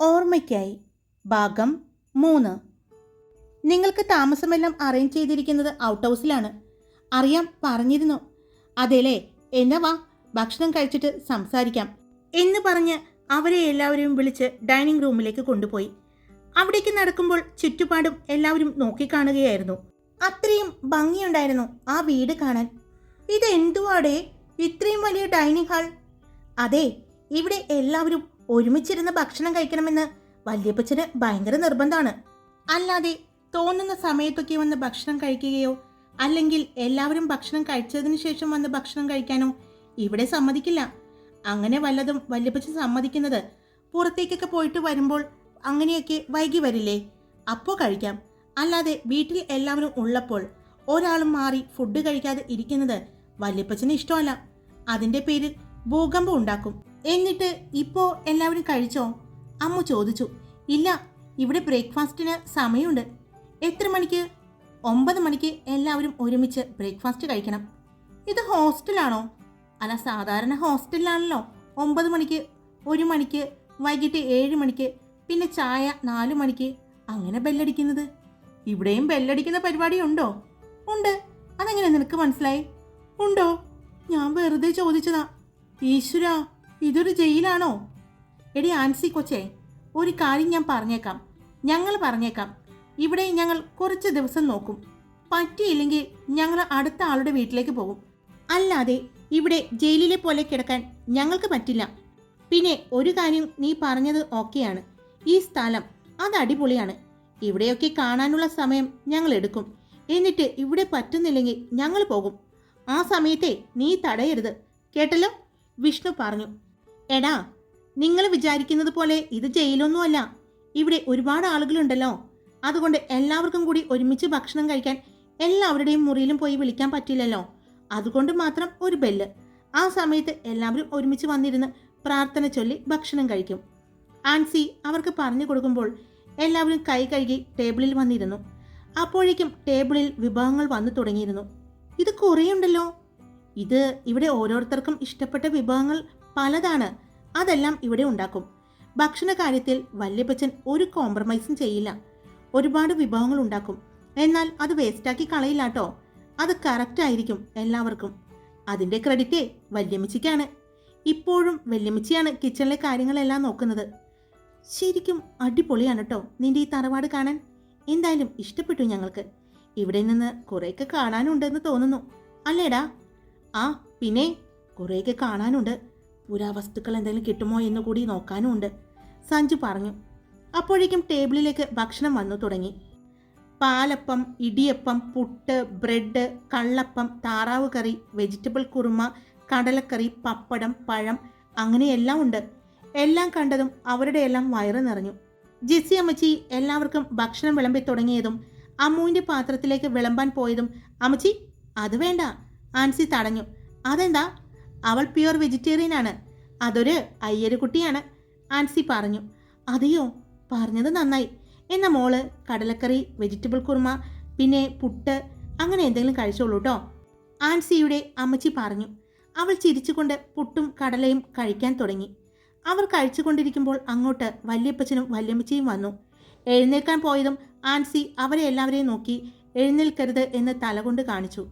ഓർമ്മയ്ക്കായി. ഭാഗം മൂന്ന്. നിങ്ങൾക്ക് താമസമെല്ലാം അറേഞ്ച് ചെയ്തിരിക്കുന്നത് ഔട്ട് ഹൗസിലാണ്. അറിയാം പറഞ്ഞിരുന്നു. അതേലേ എന്നാ വാ ഭക്ഷണം കഴിച്ചിട്ട് സംസാരിക്കാം. എന്ന് പറഞ്ഞ് അവരെ എല്ലാവരെയും വിളിച്ച് ഡൈനിങ് റൂമിലേക്ക് കൊണ്ടുപോയി. അവിടേക്ക് നടക്കുമ്പോൾ ചുറ്റുപാടും എല്ലാവരും നോക്കിക്കാണുകയായിരുന്നു. അത്രയും ഭംഗിയുണ്ടായിരുന്നു ആ വീട് കാണാൻ. ഇത് എന്തുവാടേ ഇത്രയും വലിയ ഡൈനിങ് ഹാൾ. അതെ ഇവിടെ എല്ലാവരും ഒരുമിച്ചിരുന്ന് ഭക്ഷണം കഴിക്കണമെന്ന് വല്യപ്പച്ചന് ഭയങ്കര നിർബന്ധമാണ്. അല്ലാതെ തോന്നുന്ന സമയത്തൊക്കെ വന്ന് ഭക്ഷണം കഴിക്കുകയോ അല്ലെങ്കിൽ എല്ലാവരും ഭക്ഷണം കഴിച്ചതിന് ശേഷം വന്ന് ഭക്ഷണം കഴിക്കാനോ ഇവിടെ സമ്മതിക്കില്ല. അങ്ങനെ വല്ലതും വല്യപ്പച്ചൻ സമ്മതിക്കുന്നത് പുറത്തേക്കൊക്കെ പോയിട്ട് വരുമ്പോൾ അങ്ങനെയൊക്കെ വൈകി വരില്ലേ? അപ്പോൾ കഴിക്കാം. അല്ലാതെ വീട്ടിൽ എല്ലാവരും ഉള്ളപ്പോൾ ഒരാളും മാറി ഫുഡ് കഴിക്കാതെ ഇരിക്കുന്നത് വല്യപ്പച്ചന് ഇഷ്ടമല്ല. അതിന്റെ പേരിൽ ഭൂകമ്പം ഉണ്ടാക്കും. എന്നിട്ട് ഇപ്പോ എല്ലാവരും കഴിച്ചോ? അമ്മു ചോദിച്ചു. ഇല്ല ഇവിടെ ബ്രേക്ക്ഫാസ്റ്റിന് സമയമുണ്ട്. എത്ര മണിക്ക്? ഒമ്പത് മണിക്ക് എല്ലാവരും ഒരുമിച്ച് ബ്രേക്ക്ഫാസ്റ്റ് കഴിക്കണം. ഇത് ഹോസ്റ്റലാണോ? അല്ല സാധാരണ ഹോസ്റ്റലിലാണല്ലോ. ഒമ്പത് മണിക്ക് ഒരു മണിക്ക് വൈകിട്ട് ഏഴ് മണിക്ക് പിന്നെ ചായ നാല് മണിക്ക്. അങ്ങനെ ബെല്ലടിക്കുന്നത്? ഇവിടെയും ബെല്ലടിക്കുന്ന പരിപാടി ഉണ്ടോ? ഉണ്ട്. അതെങ്ങനെ നിനക്ക് മനസ്സിലായി? ഉണ്ടോ? ഞാൻ വെറുതെ ചോദിച്ചതാ. ഈശ്വര ഇതൊരു ജയിലാണോ? എടി ആൻസി കൊച്ചേ ഒരു കാര്യം ഞാൻ പറഞ്ഞേക്കാം. ഞങ്ങൾ പറഞ്ഞേക്കാം. ഇവിടെ ഞങ്ങൾ കുറച്ച് ദിവസം നോക്കും. പറ്റിയില്ലെങ്കിൽ ഞങ്ങൾ അടുത്ത ആളുടെ വീട്ടിലേക്ക് പോകും. അല്ലാതെ ഇവിടെ ജയിലിലെ പോലെ കിടക്കാൻ ഞങ്ങൾക്ക് പറ്റില്ല. പിന്നെ ഒരു കാര്യം നീ പറഞ്ഞത് ഓക്കെയാണ്. ഈ സ്ഥലം അത് അടിപൊളിയാണ്. ഇവിടെയൊക്കെ കാണാനുള്ള സമയം ഞങ്ങൾ എടുക്കും. എന്നിട്ട് ഇവിടെ പറ്റുന്നില്ലെങ്കിൽ ഞങ്ങൾ പോകും. ആ സമയത്തെ നീ തടയരുത്. കേട്ടല്ലോ? വിഷ്ണു പറഞ്ഞു. എടാ നിങ്ങൾ വിചാരിക്കുന്നത് പോലെ ഇത് ജയിലൊന്നുമല്ല. ഇവിടെ ഒരുപാട് ആളുകളുണ്ടല്ലോ. അതുകൊണ്ട് എല്ലാവർക്കും കൂടി ഒരുമിച്ച് ഭക്ഷണം കഴിക്കാൻ എല്ലാവരുടെയും മുറിയിലും പോയി വിളിക്കാൻ പറ്റില്ലല്ലോ. അതുകൊണ്ട് മാത്രം ഒരു ബെല്ല്. ആ സമയത്ത് എല്ലാവരും ഒരുമിച്ച് വന്നിരുന്ന് പ്രാർത്ഥന ചൊല്ലി ഭക്ഷണം കഴിക്കും. ആൻസി അവർക്ക് പറഞ്ഞു കൊടുക്കുമ്പോൾ എല്ലാവരും കൈ കഴുകി ടേബിളിൽ വന്നിരുന്നു. അപ്പോഴേക്കും ടേബിളിൽ വിഭവങ്ങൾ വന്നു തുടങ്ങിയിരുന്നു. ഇത് കുറേയുണ്ടല്ലോ. ഇത് ഇവിടെ ഓരോരുത്തർക്കും ഇഷ്ടപ്പെട്ട വിഭവങ്ങൾ പലതാണ്. അതെല്ലാം ഇവിടെ ഉണ്ടാക്കും. ഭക്ഷണ കാര്യത്തിൽ വല്യപ്പച്ചൻ ഒരു കോംപ്രമൈസും ചെയ്യില്ല. ഒരുപാട് വിഭവങ്ങൾ ഉണ്ടാക്കും. എന്നാൽ അത് വേസ്റ്റാക്കി കളയില്ല കേട്ടോ അത് കറക്റ്റ് ആയിരിക്കും എല്ലാവർക്കും. അതിന്റെ ക്രെഡിറ്റ് വല്യമ്മച്ചിക്കാണ്. ഇപ്പോഴും വല്യമ്മച്ചിയാണ് കിച്ചണിലെ കാര്യങ്ങളെല്ലാം നോക്കുന്നത്. ശരിക്കും അടിപൊളിയാണ് കേട്ടോ നിന്റെ ഈ തറവാട് കാണാൻ. എന്തായാലും ഇഷ്ടപ്പെട്ടു ഞങ്ങൾക്ക്. ഇവിടെ നിന്ന് കുറേയൊക്കെ കാണാനുണ്ടെന്ന് തോന്നുന്നു. അല്ലേടാ? ആ പിന്നെ കുറേയൊക്കെ കാണാനുണ്ട്. പുരാവസ്തുക്കൾ എന്തെങ്കിലും കിട്ടുമോ എന്ന് കൂടി നോക്കാനും ഉണ്ട് സഞ്ജു പറഞ്ഞു. അപ്പോഴേക്കും ടേബിളിലേക്ക് ഭക്ഷണം വന്നു തുടങ്ങി. പാലപ്പം ഇടിയപ്പം പുട്ട് ബ്രെഡ് കള്ളപ്പം താറാവ് കറി വെജിറ്റബിൾ കുറുമ കടലക്കറി പപ്പടം പഴം അങ്ങനെയെല്ലാം ഉണ്ട്. എല്ലാം കണ്ടതും അവരുടെ എല്ലാം വയറ് നിറഞ്ഞു. ജിസി അമ്മച്ചി എല്ലാവർക്കും ഭക്ഷണം വിളമ്പി തുടങ്ങിയതും അമ്മുവിന്റെ പാത്രത്തിലേക്ക് വിളമ്പാൻ പോയതും അമ്മച്ചി അത് വേണ്ട ആൻസി തടഞ്ഞു. അതെന്താ? അവൾ പ്യുവർ വെജിറ്റേറിയൻ ആണ്. അതൊരു അയ്യര് കുട്ടിയാണ് ആൻസി പറഞ്ഞു. അതെയോ? പറഞ്ഞത് നന്നായി. എന്ന മോൾ കടലക്കറി വെജിറ്റബിൾ കുറുമ പിന്നെ പുട്ട് അങ്ങനെ എന്തെങ്കിലും കഴിച്ചോളൂ കേട്ടോ ആൻസിയുടെ അമ്മച്ചി പറഞ്ഞു. അവൾ ചിരിച്ചുകൊണ്ട് പുട്ടും കടലയും കഴിക്കാൻ തുടങ്ങി. അവർ കഴിച്ചുകൊണ്ടിരിക്കുമ്പോൾ അങ്ങോട്ട് വല്യപ്പച്ചനും വല്യമ്മച്ചിയും വന്നു. എഴുന്നേൽക്കാൻ പോയതും ആൻസി അവരെ എല്ലാവരെയും നോക്കി എഴുന്നേൽക്കരുത് എന്ന് തലകൊണ്ട് കാണിച്ചു.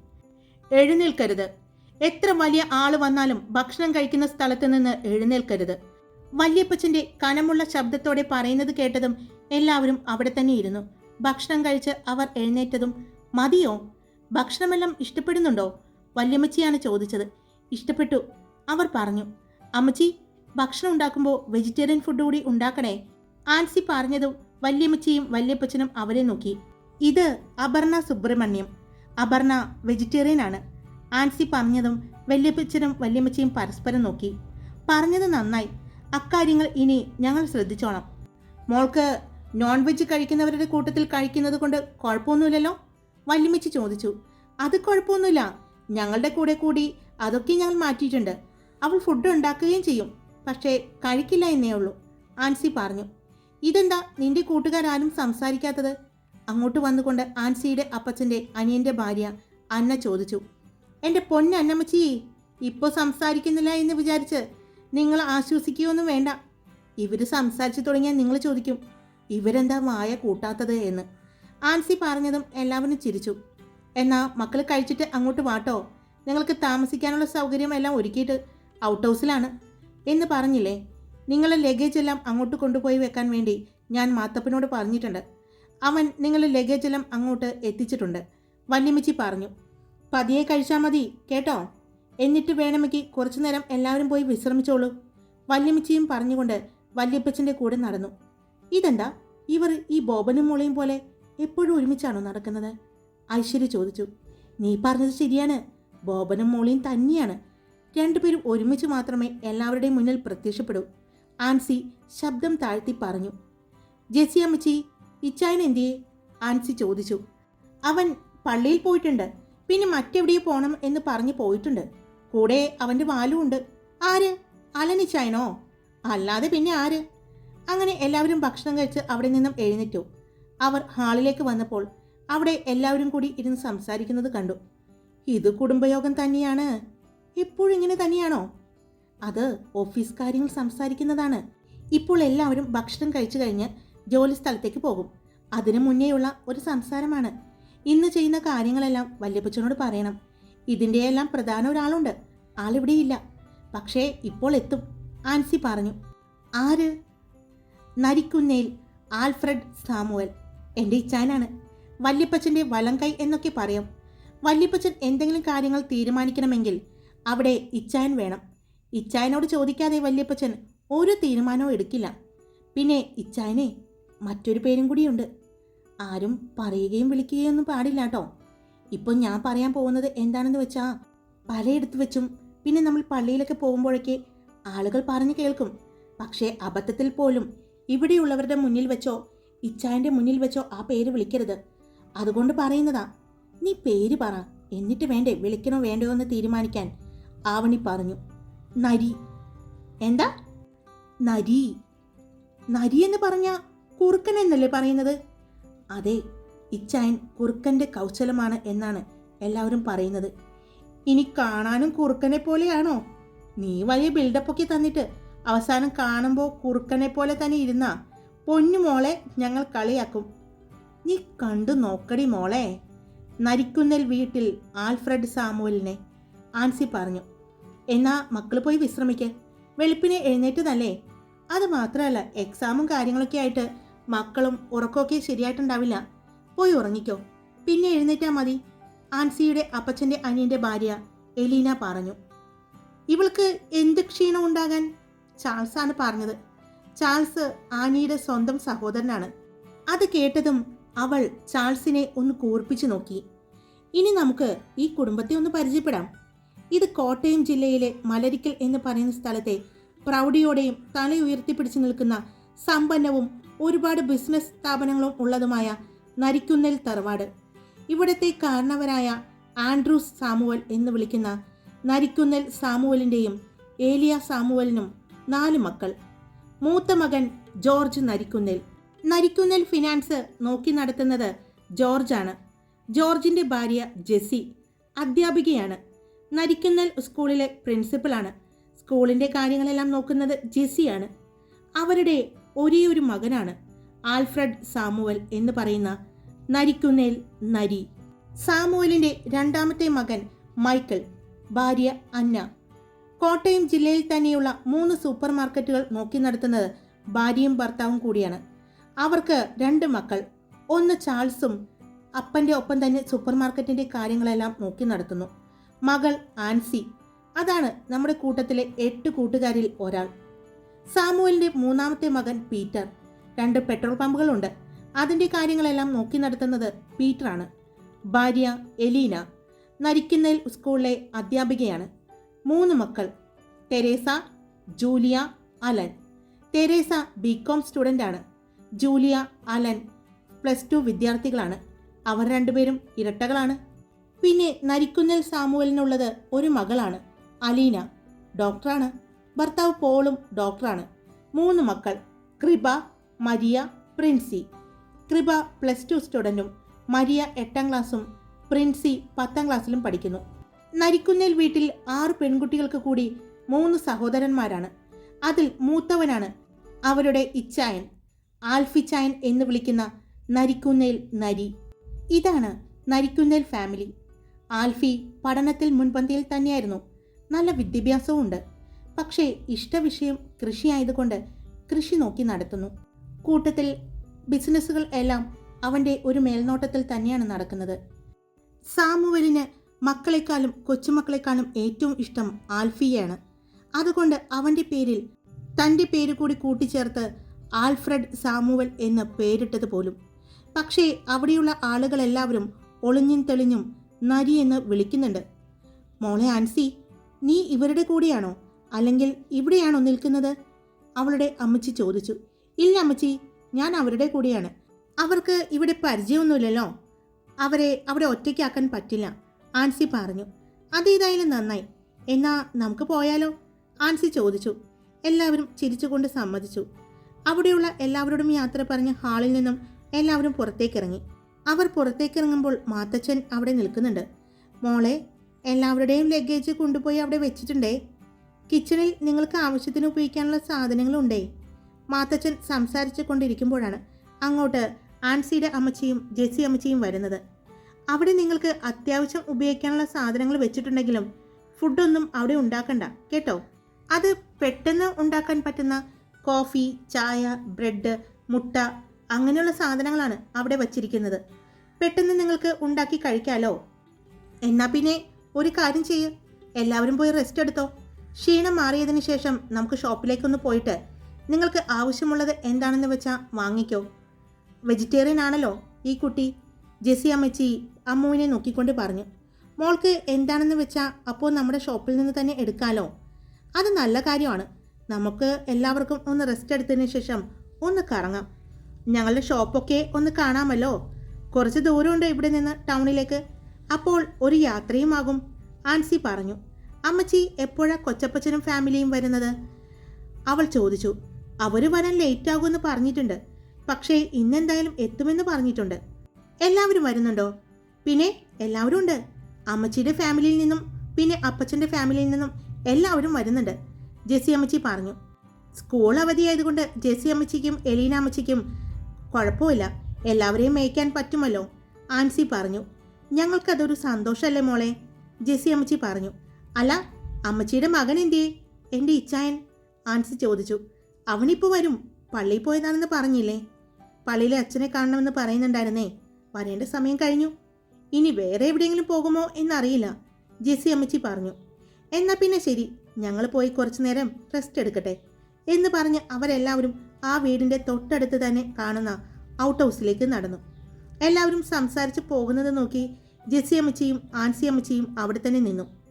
എഴുന്നേൽക്കരുത്. എത്ര വലിയ ആൾ വന്നാലും ഭക്ഷണം കഴിക്കുന്ന സ്ഥലത്ത് നിന്ന് എഴുന്നേൽക്കരുത്. വല്യപ്പച്ചന്റെ കനമുള്ള ശബ്ദത്തോടെ പറയുന്നത് കേട്ടതും എല്ലാവരും അവിടെ തന്നെ ഇരുന്നു. ഭക്ഷണം കഴിച്ച് അവർ എഴുന്നേറ്റതും മതിയോ? ഭക്ഷണമെല്ലാം ഇഷ്ടപ്പെടുന്നുണ്ടോ? വല്യമ്മച്ചിയാണ് ചോദിച്ചത്. ഇഷ്ടപ്പെട്ടു അവർ പറഞ്ഞു. അമ്മച്ചി ഭക്ഷണം ഉണ്ടാക്കുമ്പോൾ വെജിറ്റേറിയൻ ഫുഡ് കൂടി ഉണ്ടാക്കണേ? ആൻസി പറഞ്ഞതും വല്യമ്മച്ചിയും വല്യപ്പച്ചനും അവരെ നോക്കി. ഇത് അപർണ സുബ്രഹ്മണ്യം. അപർണ വെജിറ്റേറിയൻ ആണ്. ആൻസി പറഞ്ഞതും വല്യപ്പച്ചനും വല്യമ്മച്ചയും പരസ്പരം നോക്കി. പറഞ്ഞത് നന്നായി. അക്കാര്യങ്ങൾ ഇനി ഞങ്ങൾ ശ്രദ്ധിച്ചോണം. മോൾക്ക് നോൺ വെജ് കഴിക്കുന്നവരുടെ കൂട്ടത്തിൽ കഴിക്കുന്നത് കൊണ്ട് കുഴപ്പമൊന്നുമില്ലല്ലോ? വല്യമ്മച്ചി ചോദിച്ചു. അത് കുഴപ്പമൊന്നുമില്ല. ഞങ്ങളുടെ കൂടെ കൂടി അതൊക്കെ ഞങ്ങൾ മാറ്റിയിട്ടുണ്ട്. അവൾ ഫുഡ് ഉണ്ടാക്കുകയും ചെയ്യും. പക്ഷേ കഴിക്കില്ല എന്നേ ഉള്ളൂ. ആൻസി പറഞ്ഞു. ഇതെന്താ നിന്റെ കൂട്ടുകാരും സംസാരിക്കാത്തത്? അങ്ങോട്ട് വന്നുകൊണ്ട് ആൻസിയുടെ അപ്പച്ചന്റെ അനിയന്റെ ഭാര്യ അന്ന ചോദിച്ചു. എന്റെ പൊന്ന അന്നമ്മച്ചി ഇപ്പോൾ സംസാരിക്കുന്നില്ല എന്ന് വിചാരിച്ച് നിങ്ങൾ ആശ്വസിക്കുകയൊന്നും വേണ്ട. ഇവർ സംസാരിച്ചു തുടങ്ങിയാൽ നിങ്ങൾ ചോദിക്കും ഇവരെന്താ വായ കൂട്ടാത്തത് എന്ന്. ആൻസി പറഞ്ഞതും എല്ലാവരും ചിരിച്ചു. എന്നാൽ മക്കൾ കഴിച്ചിട്ട് അങ്ങോട്ട് വാട്ടോ. നിങ്ങൾക്ക് താമസിക്കാനുള്ള സൗകര്യമെല്ലാം ഒരുക്കിയിട്ട് ഔട്ട് ഹൗസിലാണ് എന്ന് പറഞ്ഞില്ലേ? നിങ്ങളെ ലഗേജ് എല്ലാം അങ്ങോട്ട് കൊണ്ടുപോയി വെക്കാൻ വേണ്ടി ഞാൻ മാത്തപ്പനോട് പറഞ്ഞിട്ടുണ്ട്. അവൻ നിങ്ങളുടെ ലഗേജ് എല്ലാം അങ്ങോട്ട് എത്തിച്ചിട്ടുണ്ട്. വല്യമ്മച്ചി പറഞ്ഞു. പതിയെ കഴിച്ചാൽ മതി കേട്ടോ? എന്നിട്ട് വേണമെങ്കിൽ കുറച്ചു നേരം എല്ലാവരും പോയി വിശ്രമിച്ചോളൂ. വല്യമ്മച്ചിയും പറഞ്ഞുകൊണ്ട് വല്യപ്പച്ചന്റെ കൂടെ നടന്നു. ഇതെന്താ? ഇവർ ഈ ബോബനും മോളയും പോലെ എപ്പോഴും ഒരുമിച്ചാണോ നടക്കുന്നത്? ഐശ്വര്യ ചോദിച്ചു. നീ പറഞ്ഞത് ശരിയാണ്. ബോബനും മോളിയും തന്നെയാണ്. രണ്ടുപേരും ഒരുമിച്ച് മാത്രമേ എല്ലാവരുടെയും മുന്നിൽ പ്രത്യക്ഷപ്പെടൂ. ആൻസി ശബ്ദം താഴ്ത്തി പറഞ്ഞു. ജെസി അമ്മച്ചി ഇച്ചായൻ എന്തിയെ? ആൻസി ചോദിച്ചു. അവൻ പള്ളിയിൽ പോയിട്ടുണ്ട്. പിന്നെ മറ്റെവിടെയോ പോണം എന്ന് പറഞ്ഞു പോയിട്ടുണ്ട്. കൂടെ അവന്റെ വാലും ഉണ്ട്. ആര്? അലനിച്ചായനോ അല്ലാതെ പിന്നെ ആര്? അങ്ങനെ എല്ലാവരും ഭക്ഷണം കഴിച്ച് അവിടെ നിന്നും എഴുന്നേറ്റു. അവർ ഹാളിലേക്ക് വന്നപ്പോൾ അവിടെ എല്ലാവരും കൂടി ഇരുന്ന് സംസാരിക്കുന്നത് കണ്ടു. ഇത് കുടുംബയോഗം തന്നെയാണ്. ഇങ്ങനെ തന്നെയാണോ? അത് ഓഫീസ് കാര്യങ്ങൾ സംസാരിക്കുന്നതാണ്. ഇപ്പോൾ എല്ലാവരും ഭക്ഷണം കഴിച്ചു കഴിഞ്ഞ് ജോലി സ്ഥലത്തേക്ക് പോകും. അതിനു മുന്നേയുള്ള ഒരു സംസാരമാണ്. ഇന്ന് ചെയ്യുന്ന കാര്യങ്ങളെല്ലാം വല്യപ്പച്ചനോട് പറയണം. ഇതിന്റെയെല്ലാം പ്രധാന ഒരാളുണ്ട്. ആളിവിടെയില്ല. പക്ഷേ ഇപ്പോൾ എത്തും. ആൻസി പറഞ്ഞു. ആര്? നരിക്കുന്നേൽ ആൽഫ്രഡ് സാമുവൽ. എന്റെ ഇച്ചാനാണ് വല്യപ്പച്ചന്റെ വലം കൈ എന്നൊക്കെ പറയാം. വല്യപ്പച്ചൻ എന്തെങ്കിലും കാര്യങ്ങൾ തീരുമാനിക്കണമെങ്കിൽ അവിടെ ഇച്ചായൻ വേണം. ഇച്ചായനോട് ചോദിക്കാതെ വല്യപ്പച്ചൻ ഒരു തീരുമാനവും എടുക്കില്ല. പിന്നെ ഇച്ചായനെ മറ്റൊരു പേരും കൂടിയുണ്ട്. ആരും പറയുകയും വിളിക്കുകയും ഒന്നും പാടില്ല കേട്ടോ ഇപ്പം ഞാൻ പറയാൻ പോകുന്നത് എന്താണെന്ന് വെച്ചാൽ പലയിടത്ത് വെച്ചും പിന്നെ നമ്മൾ പള്ളിയിലൊക്കെ പോകുമ്പോഴൊക്കെ ആളുകൾ പറഞ്ഞു കേൾക്കും. പക്ഷേ അബദ്ധത്തിൽ പോലും ഇവിടെയുള്ളവരുടെ മുന്നിൽ വെച്ചോ ഇച്ചായന്റെ മുന്നിൽ വെച്ചോ ആ പേര് വിളിക്കരുത്. അതുകൊണ്ട് പറയുന്നതാ നീ പേര് പറ എന്നിട്ട് വേണ്ടേ വിളിക്കണോ വേണ്ടോ എന്ന് തീരുമാനിക്കാൻ? ആവണി പറഞ്ഞു. നരി. എന്താ? നരി. നരി എന്ന് പറഞ്ഞ കുറുക്കൻ എന്നല്ലേ പറയുന്നത്? അതെ ഇച്ചായൻ കുറുക്കന്റെ കൗശലമാണ് എന്നാണ് എല്ലാവരും പറയുന്നത്. ഇനി കാണാനും കുറുക്കനെ പോലെയാണോ? നീ വലിയ ബിൽഡപ്പൊക്കെ തന്നിട്ട് അവസാനം കാണുമ്പോൾ കുറുക്കനെ പോലെ തന്നെ ഇരുന്ന പൊന്നു മോളെ ഞങ്ങൾ കളിയാക്കും. നീ കണ്ടു നോക്കടി മോളെ. നരിക്കുന്നൽ വീട്ടിൽ ആൽഫ്രഡ് സാമുവലിനെ ആൻസി പറഞ്ഞു. എന്നാ മക്കൾ പോയി വിശ്രമിക്ക്. വെളുപ്പിനെ എഴുന്നേറ്റതല്ലേ? അത് മാത്രമല്ല എക്സാമും കാര്യങ്ങളൊക്കെ ആയിട്ട് മക്കളും ഉറക്കമൊക്കെ ശരിയായിട്ടുണ്ടാവില്ല. പോയി ഉറങ്ങിക്കോ. പിന്നെ എഴുന്നേറ്റാ മതി. ആൻസിയുടെ അപ്പച്ചന്റെ അനിയന്റെ ഭാര്യ എലീന പറഞ്ഞു. ഇവൾക്ക് എന്ത് ക്ഷീണം ഉണ്ടാകാൻ? ചാൾസ് ആണ് പറഞ്ഞത്. ചാൾസ് ആനിയുടെ സ്വന്തം സഹോദരനാണ്. അത് കേട്ടതും അവൾ ചാൾസിനെ ഒന്ന് കൂർപ്പിച്ചു നോക്കി. ഇനി നമുക്ക് ഈ കുടുംബത്തെ ഒന്ന് പരിചയപ്പെടാം. ഇത് കോട്ടയം ജില്ലയിലെ മലരിക്കൽ എന്ന് പറയുന്ന സ്ഥലത്തെ പ്രൗഢിയോടെയും തല ഉയർത്തിപ്പിടിച്ചു നിൽക്കുന്ന സമ്പന്നവും ഒരുപാട് ബിസിനസ് സ്ഥാപനങ്ങളും ഉള്ളതുമായ നരിക്കുന്നൽ തറവാട്. ഇവിടത്തെ കാരണവരായ ആൻഡ്രൂസ് സാമുവൽ എന്ന് വിളിക്കുന്ന നരിക്കുന്നൽ സാമുവലിന്റെയും ഏലിയ സാമുവലിനും നാല് മക്കൾ. മൂത്ത മകൻ ജോർജ് നരിക്കുന്നൽ. നരിക്കുന്നൽ ഫിനാൻസ് നോക്കി നടത്തുന്നത് ജോർജാണ്. ജോർജിന്റെ ഭാര്യ ജെസ്സി അധ്യാപികയാണ്. നരിക്കുന്നൽ സ്കൂളിലെ പ്രിൻസിപ്പലാണ് സ്കൂളിന്റെ കാര്യങ്ങളെല്ലാം നോക്കുന്നത് ജെസ്സിയാണ്. അവരുടെ ഒരേ ഒരു മകനാണ് ആൽഫ്രഡ് സാമുവൽ എന്ന് പറയുന്ന നരിക്കുന്നേൽ നരി. സാമുവലിന്റെ രണ്ടാമത്തെ മകൻ മൈക്കിൾ ഭാര്യ അന്ന. കോട്ടയം ജില്ലയിൽ തന്നെയുള്ള മൂന്ന് സൂപ്പർ മാർക്കറ്റുകൾ നോക്കി നടത്തുന്നത് ഭാര്യയും ഭർത്താവും കൂടിയാണ്. അവർക്ക് രണ്ട് മക്കൾ ഒന്ന് ചാൾസും അപ്പന്റെ ഒപ്പം തന്നെ സൂപ്പർ മാർക്കറ്റിന്റെ കാര്യങ്ങളെല്ലാം നോക്കി നടത്തുന്നു. മകൾ ആൻസി അതാണ് നമ്മുടെ കൂട്ടത്തിലെ എട്ട് കൂട്ടുകാരിൽ ഒരാൾ. സാമുവലിന്റെ മൂന്നാമത്തെ മകൻ പീറ്റർ. രണ്ട് പെട്രോൾ പമ്പുകളുണ്ട്. അതിന്റെ കാര്യങ്ങളെല്ലാം നോക്കി നടത്തുന്നത് പീറ്ററാണ്. ഭാര്യ എലീന നരിക്കുന്നേൽ സ്കൂളിലെ അധ്യാപികയാണ്. മൂന്ന് മക്കൾ Teresa Julia Allen. Teresa B Com സ്റ്റുഡന്റാണ് ജൂലിയ അലൻ പ്ലസ് ടു വിദ്യാർത്ഥികളാണ്. അവർ രണ്ടുപേരും ഇരട്ടകളാണ്. പിന്നെ നരിക്കുന്നൽ സാമുവലിനുള്ളത് ഒരു മകളാണ്. അലീന ഡോക്ടറാണ്. ഭർത്താവ് പോളും ഡോക്ടറാണ്. മൂന്ന് മക്കൾ കൃപ മരിയ പ്രിൻസി. കൃപ പ്ലസ് ടു സ്റ്റുഡന്റും മരിയ എട്ടാം ക്ലാസ്സും പ്രിൻസി പത്താം ക്ലാസ്സിലും പഠിക്കുന്നു. നരിക്കുന്നേൽ വീട്ടിൽ ആറ് പെൺകുട്ടികൾക്ക് കൂടി മൂന്ന് സഹോദരന്മാരാണ്. അതിൽ മൂത്തവനാണ് അവരുടെ ഇച്ചായൻ ആൽഫിച്ചായൻ എന്ന് വിളിക്കുന്ന നരിക്കുന്നേൽ നരി. ഇതാണ് നരിക്കുന്നേൽ ഫാമിലി ആൽഫി പഠനത്തിൽ മുൻപന്തിയിൽ തന്നെയായിരുന്നു. നല്ല വിദ്യാഭ്യാസവും ഉണ്ട് പക്ഷേ ഇഷ്ടവിഷയം കൃഷി ആയതുകൊണ്ട് കൃഷി നോക്കി നടത്തുന്നു. കൂട്ടത്തിൽ ബിസിനസ്സുകൾ എല്ലാം അവന്റെ ഒരു മേൽനോട്ടത്തിൽ തന്നെയാണ് നടക്കുന്നത്. സാമുവലിന് മക്കളെക്കാളും കൊച്ചുമക്കളെക്കാളും ഏറ്റവും ഇഷ്ടം ആൽഫിയാണ് അതുകൊണ്ട് അവന്റെ പേരിൽ തന്റെ പേര് കൂടി കൂട്ടിച്ചേർത്ത് ആൽഫ്രഡ് സാമുവൽ എന്ന് പേരിട്ടത് പോലും. പക്ഷേ അവിടെയുള്ള ആളുകളെല്ലാവരും ഒളിഞ്ഞും തെളിഞ്ഞും നരി എന്ന് വിളിക്കുന്നുണ്ട്. മോളെ ആൻസി നീ ഇവരുടെ കൂടെയാണോ? അല്ലെങ്കിൽ ഇവിടെയാണോ നിൽക്കുന്നത്? അവളുടെ അമ്മച്ചി ചോദിച്ചു. ഇല്ല അമ്മച്ചി ഞാൻ അവരുടെ കൂടെയാണ്. അവർക്ക് ഇവിടെ പരിചയമൊന്നുമില്ലല്ലോ. അവരെ അവിടെ ഒറ്റയ്ക്കാക്കാൻ പറ്റില്ല ആൻസി പറഞ്ഞു. അതേതായാലും നന്നായി. എന്നാ നമുക്ക് പോയാലോ? ആൻസി ചോദിച്ചു. എല്ലാവരും ചിരിച്ചുകൊണ്ട് സമ്മതിച്ചു. അവിടെയുള്ള എല്ലാവരോടും യാത്ര പറഞ്ഞ് ഹാളിൽ നിന്നും എല്ലാവരും പുറത്തേക്കിറങ്ങി. അവർ പുറത്തേക്കിറങ്ങുമ്പോൾ മാത്തച്ഛൻ അവിടെ നിൽക്കുന്നുണ്ട്. മോളെ എല്ലാവരുടെയും ലഗേജ് കൊണ്ടുപോയി അവിടെ വെച്ചിട്ടുണ്ടേ? കിച്ചണിൽ നിങ്ങൾക്ക് ആവശ്യത്തിന് ഉപയോഗിക്കാനുള്ള സാധനങ്ങളുണ്ടേ? മാത്തച്ഛൻ സംസാരിച്ചു കൊണ്ടിരിക്കുമ്പോഴാണ് അങ്ങോട്ട് ആൻസിയുടെ അമ്മച്ചിയും ജെസ്സി അമ്മച്ചിയും വരുന്നത്. അവിടെ നിങ്ങൾക്ക് അത്യാവശ്യം ഉപയോഗിക്കാനുള്ള സാധനങ്ങൾ വെച്ചിട്ടുണ്ടെങ്കിലും ഫുഡൊന്നും അവിടെ ഉണ്ടാക്കണ്ട കേട്ടോ? അത് പെട്ടെന്ന് ഉണ്ടാക്കാൻ പറ്റുന്ന കോഫി ചായ ബ്രെഡ് മുട്ട അങ്ങനെയുള്ള സാധനങ്ങളാണ് അവിടെ വച്ചിരിക്കുന്നത്. പെട്ടെന്ന് നിങ്ങൾക്ക് ഉണ്ടാക്കി കഴിക്കാലോ? എന്നാ പിന്നെ ഒരു കാര്യം ചെയ്യ്. എല്ലാവരും പോയി റെസ്റ്റ് എടുത്തോ. ക്ഷീണം മാറിയതിനു ശേഷം നമുക്ക് ഷോപ്പിലേക്കൊന്ന് പോയിട്ട് നിങ്ങൾക്ക് ആവശ്യമുള്ളത് എന്താണെന്ന് വെച്ചാൽ വാങ്ങിക്കോ. വെജിറ്റേറിയൻ ആണല്ലോ ഈ കുട്ടി. ജെസി അമ്മച്ചി അമ്മുവിനെ നോക്കിക്കൊണ്ട് പറഞ്ഞു. മോൾക്ക് എന്താണെന്ന് വെച്ചാൽ അപ്പോൾ നമ്മുടെ ഷോപ്പിൽ നിന്ന് തന്നെ എടുക്കാലോ. അത് നല്ല കാര്യമാണ്. നമുക്ക് എല്ലാവർക്കും ഒന്ന് റെസ്റ്റ് എടുത്തതിന് ശേഷം ഒന്ന് കറങ്ങാം. ഞങ്ങളുടെ ഷോപ്പൊക്കെ ഒന്ന് കാണാമല്ലോ. കുറച്ച് ദൂരമുണ്ട് ഇവിടെ നിന്ന് ടൗണിലേക്ക്. അപ്പോൾ ഒരു യാത്രയുമാകും ആൻസി പറഞ്ഞു. അമ്മച്ചി എപ്പോഴാ കൊച്ചപ്പച്ചനും ഫാമിലിയും വരുന്നത്? അവൾ ചോദിച്ചു. അവർ വരാൻ ലേറ്റ് ആകുമെന്ന് പറഞ്ഞിട്ടുണ്ട്. പക്ഷേ ഇന്നെന്തായാലും എത്തുമെന്ന് പറഞ്ഞിട്ടുണ്ട്. എല്ലാവരും വരുന്നുണ്ടോ? പിന്നെ എല്ലാവരും ഉണ്ട്. അമ്മച്ചിയുടെ ഫാമിലിയിൽ നിന്നും പിന്നെ അപ്പച്ചന്റെ ഫാമിലിയിൽ നിന്നും എല്ലാവരും വരുന്നുണ്ട്. ജെസി അമ്മച്ചി പറഞ്ഞു. സ്കൂൾ അവധിയായതുകൊണ്ട് ജെസി അമ്മച്ചിക്കും എലീന അമ്മച്ചിക്കും കുഴപ്പമില്ല. എല്ലാവരെയും മേയ്ക്കാൻ പറ്റുമല്ലോ? ആൻസി പറഞ്ഞു. ഞങ്ങൾക്കതൊരു സന്തോഷമല്ലേ മോളെ? ജെസി അമ്മച്ചി പറഞ്ഞു. അല്ല അമ്മച്ചിയുടെ മകൻ എന്തേ എന്റെ ഇച്ചായൻ. ആൻസി ചോദിച്ചു. അവനിപ്പോൾ വരും. പള്ളിയിൽ പോയതാണെന്ന് പറഞ്ഞില്ലേ? പള്ളിയിലെ അച്ഛനെ കാണണമെന്ന് പറയുന്നുണ്ടായിരുന്നേ. വരേണ്ട സമയം കഴിഞ്ഞു. ഇനി വേറെ എവിടെയെങ്കിലും പോകുമോ എന്നറിയില്ല. ജെസി അമ്മച്ചി പറഞ്ഞു. എന്നാൽ പിന്നെ ശരി. ഞങ്ങൾ പോയി കുറച്ചു നേരം റെസ്റ്റ് എടുക്കട്ടെ എന്ന് പറഞ്ഞ് അവരെല്ലാവരും ആ വീടിന്റെ തൊട്ടടുത്ത് തന്നെ കാണുന്ന ഔട്ട് ഹൗസിലേക്ക് നടന്നു. എല്ലാവരും സംസാരിച്ച് പോകുന്നത് നോക്കി ജെസി അമ്മച്ചിയും ആൻസി അമ്മച്ചിയും അവിടെ തന്നെ നിന്നു.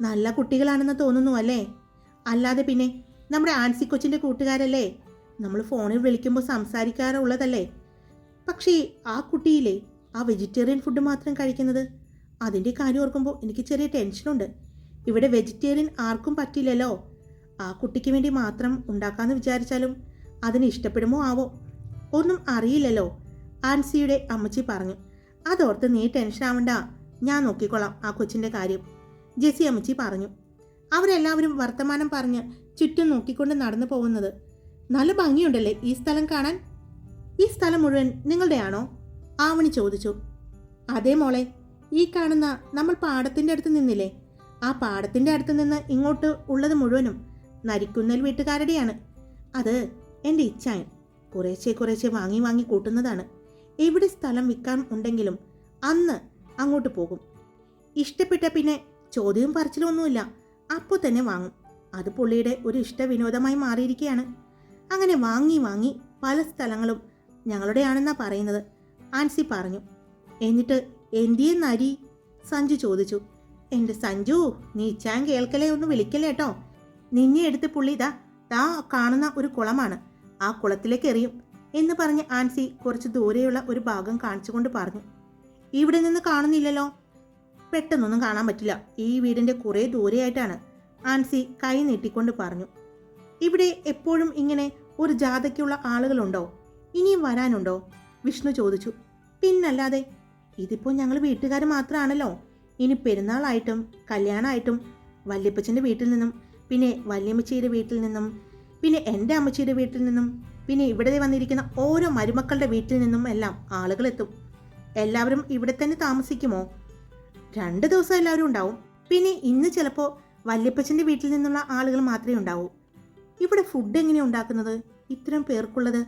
നല്ല കുട്ടികളാണെന്ന് തോന്നുന്നു അല്ലേ? അല്ലാതെ പിന്നെ നമ്മുടെ ആൻസി കൊച്ചിന്റെ കൂട്ടുകാരല്ലേ? നമ്മൾ ഫോണിൽ വിളിക്കുമ്പോൾ സംസാരിക്കാറുള്ളതല്ലേ? പക്ഷേ ആ കുട്ടിയില്ലേ ആ വെജിറ്റേറിയൻ ഫുഡ് മാത്രം കഴിക്കുന്നത്? അതിന്റെ കാര്യം ഓർക്കുമ്പോൾ എനിക്ക് ചെറിയ ടെൻഷനുണ്ട്. ഇവിടെ വെജിറ്റേറിയൻ ആർക്കും പറ്റില്ലല്ലോ. ആ കുട്ടിക്ക് വേണ്ടി മാത്രം ഉണ്ടാക്കാമെന്ന് വിചാരിച്ചാലും അതിന് ഇഷ്ടപ്പെടുമോ ആവോ? ഒന്നും അറിയില്ലല്ലോ ആൻസിയുടെ അമ്മച്ചി പറഞ്ഞു. അതോർത്ത് നീ ടെൻഷൻ ആവണ്ട ഞാൻ നോക്കിക്കൊള്ളാം ആ കൊച്ചിന്റെ കാര്യം. ജെസി അമ്മച്ചി പറഞ്ഞു. അവരെല്ലാവരും വർത്തമാനം പറഞ്ഞ് ചുറ്റും നോക്കിക്കൊണ്ട് നടന്നു പോകുന്നത്. നല്ല ഭംഗിയുണ്ടല്ലേ ഈ സ്ഥലം കാണാൻ? ഈ സ്ഥലം മുഴുവൻ നിങ്ങളുടെയാണോ? ആവണി ചോദിച്ചു. അതേ മോളെ ഈ കാണുന്ന നമ്മൾ പാടത്തിന്റെ അടുത്ത് നിന്നില്ലേ? ആ പാടത്തിന്റെ അടുത്ത് നിന്ന് ഇങ്ങോട്ട് ഉള്ളത് മുഴുവനും നരിക്കുന്നൽ വീട്ടുകാരുടെയാണ്. അത് എന്റെ ഇച്ഛായൻ കുറേശ്ശെ കുറേശ്ശെ വാങ്ങി വാങ്ങി കൂട്ടുന്നതാണ്. എവിടെ സ്ഥലം വിൽക്കാൻ ഉണ്ടെങ്കിലും അന്ന് അങ്ങോട്ട് പോകും. ഇഷ്ടപ്പെട്ട പിന്നെ ചോദ്യവും പറച്ചിലൊന്നുമില്ല. അപ്പോൾ തന്നെ വാങ്ങും. അത് പുള്ളിയുടെ ഒരു ഇഷ്ട വിനോദമായി മാറിയിരിക്കുകയാണ് അങ്ങനെ വാങ്ങി വാങ്ങി പല സ്ഥലങ്ങളും ഞങ്ങളുടെയാണെന്നാ പറയുന്നത്. ആൻസി പറഞ്ഞു. എന്നിട്ട് എന്തിയെ നരി? സഞ്ജു ചോദിച്ചു. എന്റെ സഞ്ജു നീ ചാൻ കേൾക്കലേ ഒന്ന് വിളിക്കലേ കേട്ടോ നിന്നെ എടുത്ത് പുള്ളി ഇതാ താ കാണുന്ന ഒരു കുളമാണ്. ആ കുളത്തിലേക്ക് എറിയും. എന്ന് പറഞ്ഞ് ആൻസി കുറച്ച് ദൂരെയുള്ള ഒരു ഭാഗം കാണിച്ചുകൊണ്ട് പറഞ്ഞു. ഇവിടെ നിന്ന് കാണുന്നില്ലല്ലോ? പെട്ടെന്നൊന്നും കാണാൻ പറ്റില്ല. ഈ വീടിന്റെ കുറേ ദൂരെയായിട്ടാണ്. ആൻസി കൈ നീട്ടിക്കൊണ്ട് പറഞ്ഞു. ഇവിടെ എപ്പോഴും ഇങ്ങനെ ഒരു ജാഥയ്ക്കുള്ള ആളുകളുണ്ടോ? ഇനിയും വരാനുണ്ടോ? വിഷ്ണു ചോദിച്ചു. പിന്നല്ലാതെ ഇതിപ്പോൾ ഞങ്ങൾ വീട്ടുകാർ മാത്രമാണല്ലോ ഇനി പെരുന്നാളായിട്ടും കല്യാണമായിട്ടും വല്യപ്പച്ചന്റെ വീട്ടിൽ നിന്നും പിന്നെ വല്യമ്മച്ചിയുടെ വീട്ടിൽ നിന്നും പിന്നെ എന്റെ അമ്മച്ചിയുടെ വീട്ടിൽ നിന്നും പിന്നെ ഇവിടെ വന്നിരിക്കുന്ന ഓരോ മരുമക്കളുടെ വീട്ടിൽ നിന്നും എല്ലാം ആളുകൾ എത്തും എല്ലാവരും ഇവിടെ തന്നെ താമസിക്കുമോ? രണ്ട് ദിവസം എല്ലാവരും ഉണ്ടാവും. പിന്നെ ഇന്ന് ചിലപ്പോൾ വല്യപ്പച്ചന്റെ വീട്ടിൽ നിന്നുള്ള ആളുകൾ മാത്രമേ ഉണ്ടാവൂ. ഇവിടെ ഫുഡ് എങ്ങനെ ഉണ്ടാക്കുന്നത്? ഇത്രയും പേർക്കുള്ളത്?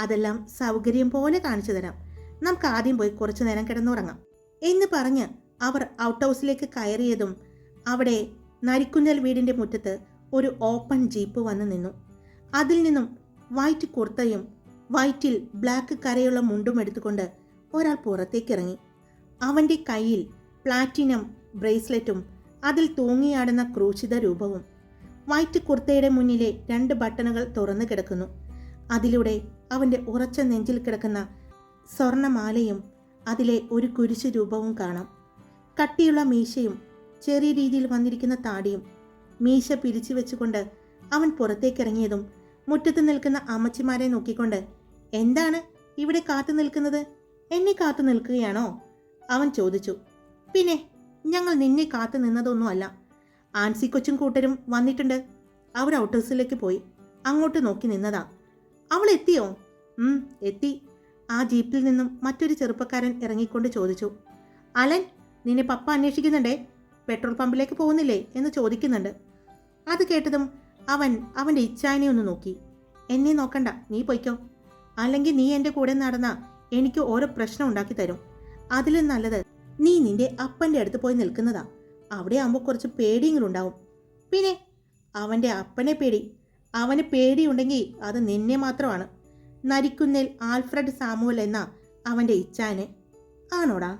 അതെല്ലാം സൗകര്യം പോലെ കാണിച്ചു തരാം. നമുക്ക് ആദ്യം പോയി കുറച്ചു നേരം കിടന്നുറങ്ങാം. എന്ന് പറഞ്ഞ് അവർ ഔട്ട് ഹൗസിലേക്ക് കയറിയതും അവിടെ നരിക്കുന്നൽ വീടിന്റെ മുറ്റത്ത് ഒരു ഓപ്പൺ ജീപ്പ് വന്നു നിന്നു. അതിൽ നിന്നും വൈറ്റ് കുർത്തയും വൈറ്റിൽ ബ്ലാക്ക് കരയുള്ള മുണ്ടും എടുത്തുകൊണ്ട് ഒരാൾ പുറത്തേക്ക് ഇറങ്ങി. അവന്റെ കയ്യിൽ പ്ലാറ്റിനം ബ്രേസ്ലെറ്റും അതിൽ തൂങ്ങിയാടുന്ന ക്രൂശിത രൂപവും വൈറ്റ് കുർത്തയുടെ മുന്നിലെ രണ്ട് ബട്ടണുകൾ തുറന്നു കിടക്കുന്നു. അതിലൂടെ അവന്റെ ഉറച്ച നെഞ്ചിൽ കിടക്കുന്ന സ്വർണമാലയും അതിലെ ഒരു കുരിശു രൂപവും കാണാം. കട്ടിയുള്ള മീശയും ചെറിയ രീതിയിൽ വന്നിരിക്കുന്ന താടിയും മീശ പിരിച്ചു വെച്ചുകൊണ്ട് അവൻ പുറത്തേക്കിറങ്ങിയതും മുറ്റത്ത് നിൽക്കുന്ന അമ്മച്ചിമാരെ നോക്കിക്കൊണ്ട് എന്താണ് ഇവിടെ കാത്തു നിൽക്കുന്നത്? എന്നെ കാത്തു നിൽക്കുകയാണോ? അവൻ ചോദിച്ചു. പിന്നെ ഞങ്ങൾ നിന്നെ കാത്തു നിന്നതൊന്നുമല്ല. ആൻസി കൊച്ചും കൂട്ടരും വന്നിട്ടുണ്ട്. അവർ ഔട്ടേഴ്സിലേക്ക് പോയി. അങ്ങോട്ട് നോക്കി നിന്നതാ. അവൾ എത്തിയോ? എത്തി. ആ ജീപ്പിൽ നിന്നും മറ്റൊരു ചെറുപ്പക്കാരൻ ഇറങ്ങിക്കൊണ്ട് ചോദിച്ചു. അലൻ നിന്നെ പപ്പ അന്വേഷിക്കുന്നുണ്ടേ? പെട്രോൾ പമ്പിലേക്ക് പോകുന്നില്ലേ എന്ന് ചോദിക്കുന്നുണ്ട്. അത് കേട്ടതും അവൻ അവന്റെ ഇച്ഛായനെ ഒന്ന് നോക്കി. എന്നെ നോക്കണ്ട നീ പൊയ്ക്കോ. അല്ലെങ്കിൽ നീ എന്റെ കൂടെ നടന്ന എനിക്ക് ഓരോ പ്രശ്നം ഉണ്ടാക്കി തരും. അതിലും നല്ലത് നീ നിന്റെ അപ്പന്റെ അടുത്ത് പോയി നിൽക്കുന്നതാ. അവിടെ ആകുമ്പോൾ കുറച്ച് പേടിയെങ്കിലും ഉണ്ടാവും പിന്നെ അവന്റെ അപ്പനെ പേടി. അവന് പേടിയുണ്ടെങ്കിൽ അത് നിന്നെ മാത്രമാണ്. നരിക്കുന്നിൽ ആൽഫ്രഡ് സാമുവൽ എന്ന അവന്റെ ഇച്ഛാന് ആണോടാ?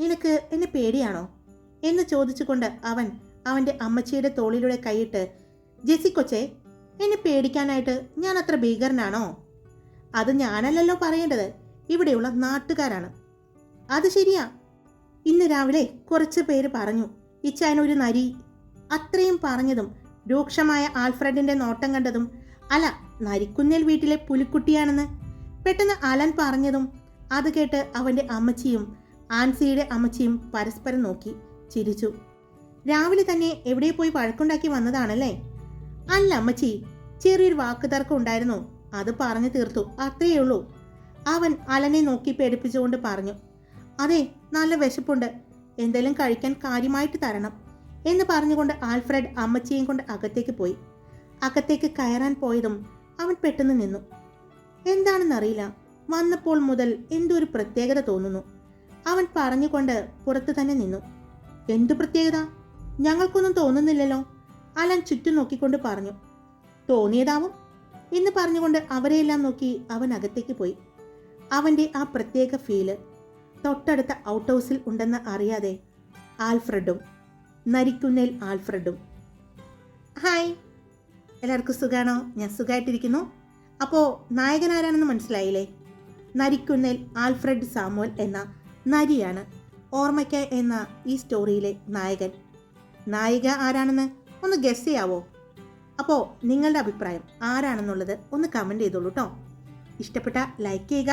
നിനക്ക് എന്നെ പേടിയാണോ? എന്ന് ചോദിച്ചുകൊണ്ട് അവൻ അവന്റെ അമ്മച്ചിയുടെ തോളിലൂടെ കൈയിട്ട് ജെസി കൊച്ചേ എന്നെ പേടിക്കാനായിട്ട് ഞാൻ അത്ര ഭീകരനാണോ? അത് ഞാനല്ലല്ലോ പറയേണ്ടത്. ഇവിടെയുള്ള നാട്ടുകാരാണ്. അത് ശരിയാ. ഇന്ന് രാവിലെ കുറച്ച് പേര് പറഞ്ഞു ഇച്ചാൻ ഒരു നരി. അത്രയും പറഞ്ഞതും രൂക്ഷമായ ആൽഫ്രഡിന്റെ നോട്ടം കണ്ടതും അല നരിക്കുന്നേൽ വീട്ടിലെ പുലിക്കുട്ടിയാണെന്ന്? പെട്ടെന്ന് അലൻ പറഞ്ഞതും അത് കേട്ട് അവന്റെ അമ്മച്ചിയും ആൻസിയുടെ അമ്മച്ചിയും പരസ്പരം നോക്കി ചിരിച്ചു. രാവിലെ തന്നെ എവിടെ പോയി വഴക്കുണ്ടാക്കി വന്നതാണല്ലേ? അല്ല അമ്മച്ചി ചെറിയൊരു വാക്ക് തർക്കം ഉണ്ടായിരുന്നു. അത് പറഞ്ഞു തീർത്തു. അത്രയേ ഉള്ളൂ. അവൻ അലനെ നോക്കി പേടിപ്പിച്ചുകൊണ്ട് പറഞ്ഞു അതെ നല്ല വിശപ്പുണ്ട്. എന്തെങ്കിലും കഴിക്കാൻ കാര്യമായിട്ട് തരണം എന്ന് പറഞ്ഞുകൊണ്ട് ആൽഫ്രഡ് അമ്മച്ചിയും കൊണ്ട് അകത്തേക്ക് പോയി. അകത്തേക്ക് കയറാൻ പോയതും അവൻ പെട്ടെന്ന് നിന്നു. എന്താണെന്നറിയില്ല. വന്നപ്പോൾ മുതൽ എന്തോ ഒരു പ്രത്യേകത തോന്നുന്നു. അവൻ പറഞ്ഞുകൊണ്ട് പുറത്തു തന്നെ നിന്നു. എന്തു പ്രത്യേകത? ഞങ്ങൾക്കൊന്നും തോന്നുന്നില്ലല്ലോ. അലൻ ചുറ്റും നോക്കിക്കൊണ്ട് പറഞ്ഞു. തോന്നിയതാവും എന്ന് പറഞ്ഞുകൊണ്ട് അവരെയെല്ലാം നോക്കി അവൻ അകത്തേക്ക് പോയി. അവന്റെ ആ പ്രത്യേക ഫീൽ തൊട്ടടുത്ത ഔട്ട് ഹൗസിൽ ഉണ്ടെന്ന് അറിയാതെ ആൽഫ്രഡും നരിക്കുന്നേൽ ആൽഫ്രഡും. ഹായ്. എല്ലാവർക്കും സുഖാണോ? ഞാൻ സുഖമായിട്ടിരിക്കുന്നു അപ്പോൾ നായകൻ ആരാണെന്ന് മനസ്സിലായില്ലേ? നരിക്കുന്നേൽ ആൽഫ്രഡ് സാമുവൽ എന്ന നരിയാണ് ഓർമ്മയ്ക്ക എന്ന ഈ സ്റ്റോറിയിലെ നായകൻ. നായിക ആരാണെന്ന് ഒന്ന് ഗസ് ചെയ്യാവോ? അപ്പോൾ നിങ്ങളുടെ അഭിപ്രായം ആരാണെന്നുള്ളത് ഒന്ന് കമന്റ് ചെയ്തോളൂ കേട്ടോ ഇഷ്ടപ്പെട്ട ലൈക്ക് ചെയ്യുക